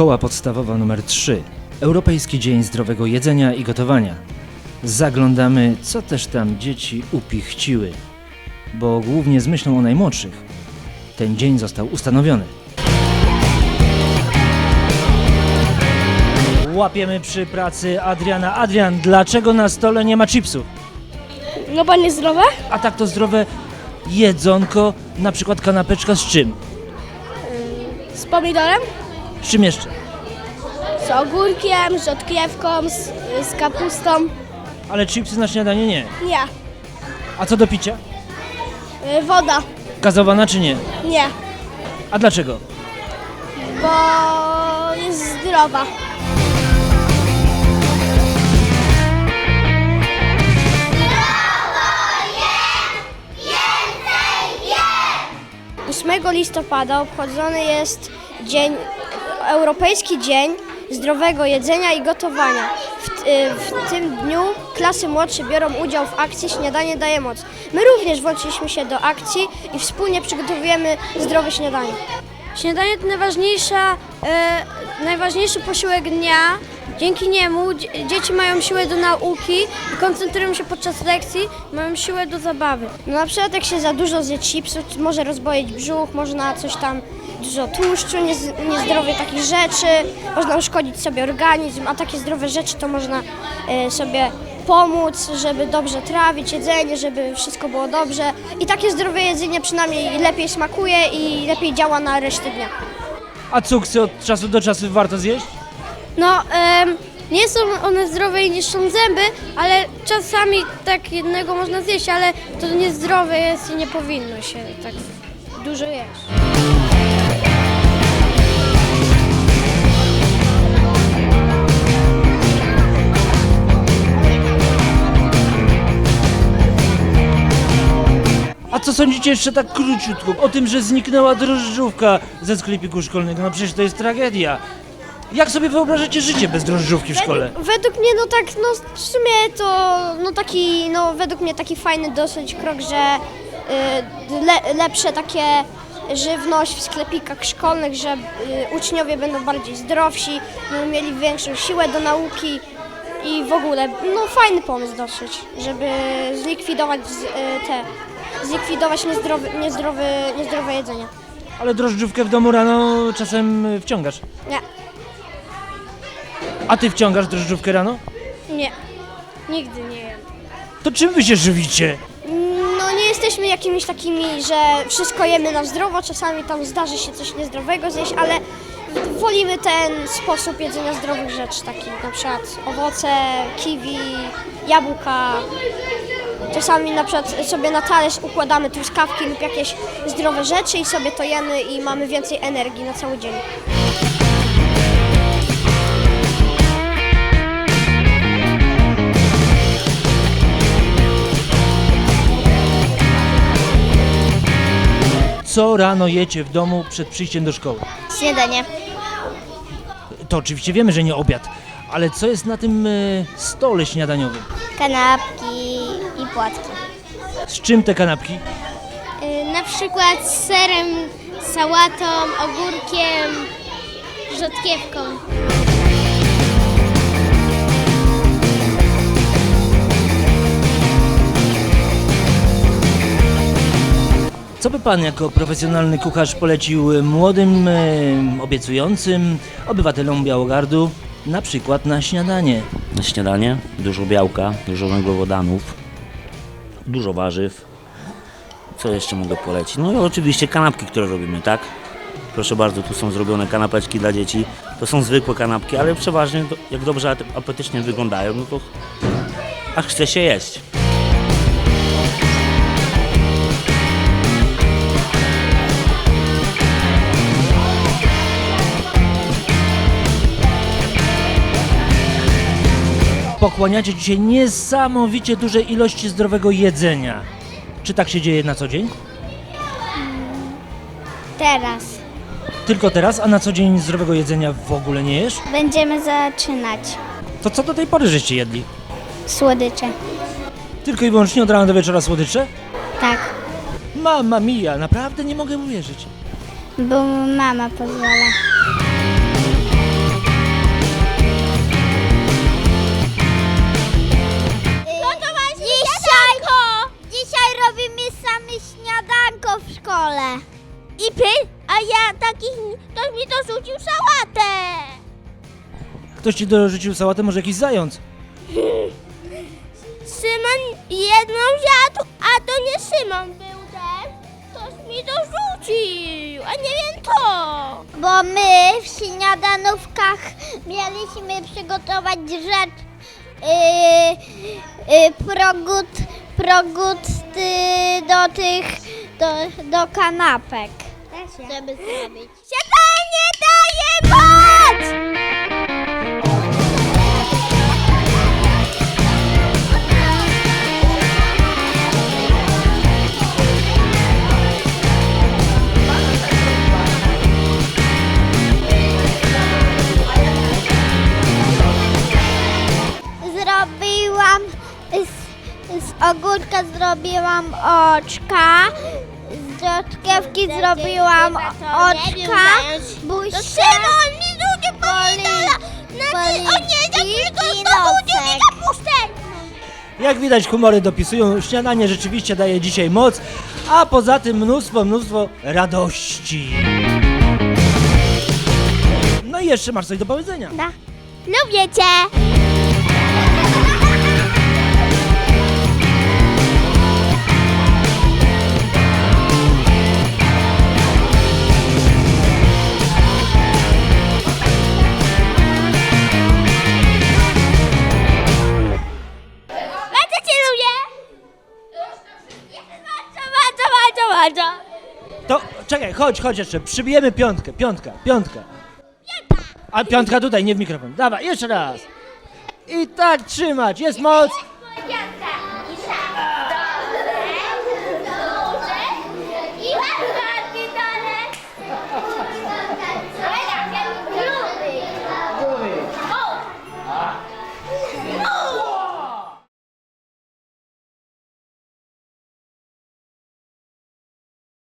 Szkoła podstawowa nr 3. Europejski Dzień Zdrowego Jedzenia i Gotowania. Zaglądamy, co też tam dzieci upichciły. Bo głównie z myślą o najmłodszych. Ten dzień został ustanowiony. Łapiemy przy pracy Adriana. Adrian, dlaczego na stole nie ma chipsów? No bo niezdrowe? A tak to zdrowe jedzonko, na przykład kanapeczka z czym? Z pomidorem? Z czym jeszcze? Z ogórkiem, z odkiewką, z, z kapustą. Ale chipsy na śniadanie nie. Nie. A co do picia? Y, Woda. Gazowana czy nie? Nie. A dlaczego? Bo jest zdrowa. 8 listopada obchodzony jest dzień, Europejski Dzień Zdrowego Jedzenia i Gotowania. W, y, w tym dniu klasy młodsze biorą udział w akcji Śniadanie daje moc. My również włączyliśmy się do akcji i wspólnie przygotowujemy zdrowe śniadanie. Śniadanie to najważniejsza, e, najważniejszy posiłek dnia. Dzięki niemu dzie- dzieci mają siłę do nauki, koncentrują się podczas lekcji, mają siłę do zabawy. No na przykład jak się za dużo zje chipsów, może rozboić brzuch, można coś tam, dużo tłuszczu, niez- niezdrowie takich rzeczy, można uszkodzić sobie organizm, a takie zdrowe rzeczy to można e, sobie pomóc, żeby dobrze trawić jedzenie, żeby wszystko było dobrze. I takie zdrowe jedzenie przynajmniej lepiej smakuje i lepiej działa na resztę dnia. A cuksy od czasu do czasu warto zjeść? No, em, nie są one zdrowe i niszczą zęby, ale czasami tak jednego można zjeść, ale to niezdrowe jest i nie powinno się tak dużo jeść. A co sądzicie jeszcze tak króciutko o tym, że zniknęła drożdżówka ze sklepiku szkolnego? No przecież to jest tragedia. Jak sobie wyobrażacie życie bez drożdżówki w szkole? Według mnie no tak, no w sumie to no taki, no według mnie taki fajny dosyć krok, że y, le, lepsze takie żywność w sklepikach szkolnych, że y, uczniowie będą bardziej zdrowsi, będą mieli większą siłę do nauki i w ogóle, no fajny pomysł dosyć, żeby zlikwidować z, y, te, zlikwidować niezdrowe, niezdrowe, niezdrowe jedzenie. Ale drożdżówkę w domu rano czasem wciągasz. Nie, A ty wciągasz drożdżówkę rano? Nie, nigdy nie jem. To czym wy się żywicie? No nie jesteśmy jakimiś takimi, że wszystko jemy na zdrowo, czasami tam zdarzy się coś niezdrowego zjeść, ale wolimy ten sposób jedzenia zdrowych rzeczy, takich na przykład owoce, kiwi, jabłka. Czasami na przykład sobie na talerz układamy truskawki lub jakieś zdrowe rzeczy i sobie to jemy i mamy więcej energii na cały dzień. Co rano jecie w domu przed przyjściem do szkoły? Śniadanie. To oczywiście wiemy, że nie obiad. Ale co jest na tym y, stole śniadaniowym? Kanapki i płatki. Z czym te kanapki? Na przykład z serem, sałatą, ogórkiem, rzodkiewką. Co by pan jako profesjonalny kucharz polecił młodym, y, obiecującym obywatelom Białogardu na przykład na śniadanie? Na śniadanie dużo białka, dużo węglowodanów, dużo warzyw. Co jeszcze mogę polecić? No i oczywiście kanapki, które robimy, tak? Proszę bardzo, tu są zrobione kanapeczki dla dzieci. To są zwykłe kanapki, ale przeważnie jak dobrze apetycznie wyglądają, no to aż chce się jeść. Pochłaniacie dzisiaj niesamowicie duże ilości zdrowego jedzenia. Czy tak się dzieje na co dzień? Teraz Tylko teraz, a na co dzień zdrowego jedzenia w ogóle nie jesz? będziemy zaczynać. To co do tej pory żeście jedli? Słodycze. Tylko i wyłącznie od rana do wieczora słodycze? Tak, Mama mia, naprawdę nie mogę uwierzyć. bo mama pozwala. Jakiś, ktoś mi dorzucił sałatę. Ktoś ci dorzucił sałatę, może jakiś zając? Szymon jedną zjadł, a to nie Szymon był ten. Ktoś mi dorzucił, a nie wiem to. Bo my w śniadanówkach mieliśmy przygotować rzecz yy, yy, progut, progut yy, do tych, do, do kanapek. Żeby zrobić. Siadanie daje moc! Zrobiłam z, z ogórka zrobiłam oczka, rzodkiewki zrobiłam oczka, buźkę, policzki i nosek. Jak widać, humory dopisują. Śniadanie rzeczywiście daje dzisiaj moc, a poza tym mnóstwo, mnóstwo radości. No i jeszcze masz coś do powiedzenia. Da. Lubię cię! Czekaj, chodź, chodź jeszcze. Przybijemy piątkę, piątka, piątka. A piątka tutaj, nie w mikrofon. Dawaj, jeszcze raz. I tak trzymać, jest moc.